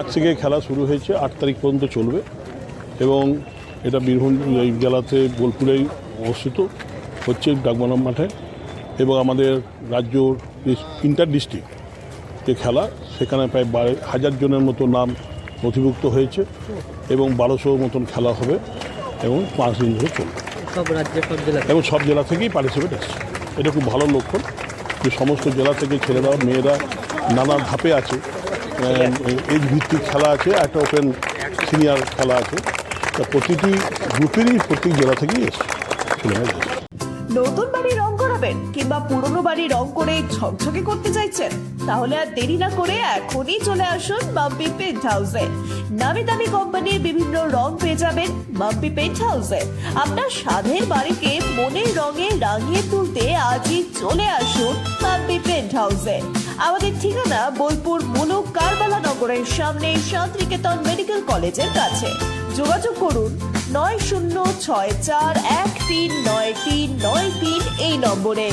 আজ থেকে খেলা শুরু হয়েছে আট তারিখ পর্যন্ত চলবে এবং এটা বীরভূম এই জেলাতে বোলপুরেই অবস্থিত হচ্ছে ডাকবানাম মাঠে এবং আমাদের রাজ্য ইন্টার ডিস্ট্রিক্ট যে খেলা সেখানে প্রায় বারো হাজার জনের মতো নাম নথিভুক্ত হয়েছে এবং বারোশো মতন খেলা হবে এবং পাঁচ দিন ধরে চলবে। সব রাজ্যে সব জেলাতে এবং সব জেলা থেকেই পার্টিসিপেট আসছে এটা খুব ভালো লক্ষণ যে সমস্ত জেলা থেকে ছেলেরা মেয়েরা নানা ধাপে আছে। এজ ভিত্তিক খেলা আছে একটা ওপেন সিনিয়র খেলা আছে। তা প্রতিটি গ্রুপেরই প্রত্যেক জেলা থেকেই এসছে নতুন বাড়ি রং করাবেন কিংবা পুরনো বাড়ি রং করে ঝকঝকে করতে চাইছেন তাহলে আর দেরি না করে এখনই চলে আসুন মাম্পি পেন্ট হাউসে নামি দামি কোম্পানির বিভিন্ন রং পেয়ে যাবেন মাম্পি পেন্ট হাউসে আপনার স্বাদের বাড়িকে মনের রঙে রাঙিয়ে তুলতে আজই চলে আসুন মাম্পি পেন্ট হাউসে আমাদের ঠিকানা বোলপুর মুলুক নগরের সামনে শান্তিনিকেতন মেডিকেল কলেজের কাছে। যোগাযোগ করুন নয় শূন্য ছয় চার এক তিন নয় তিন নয় তিন এই নম্বরে।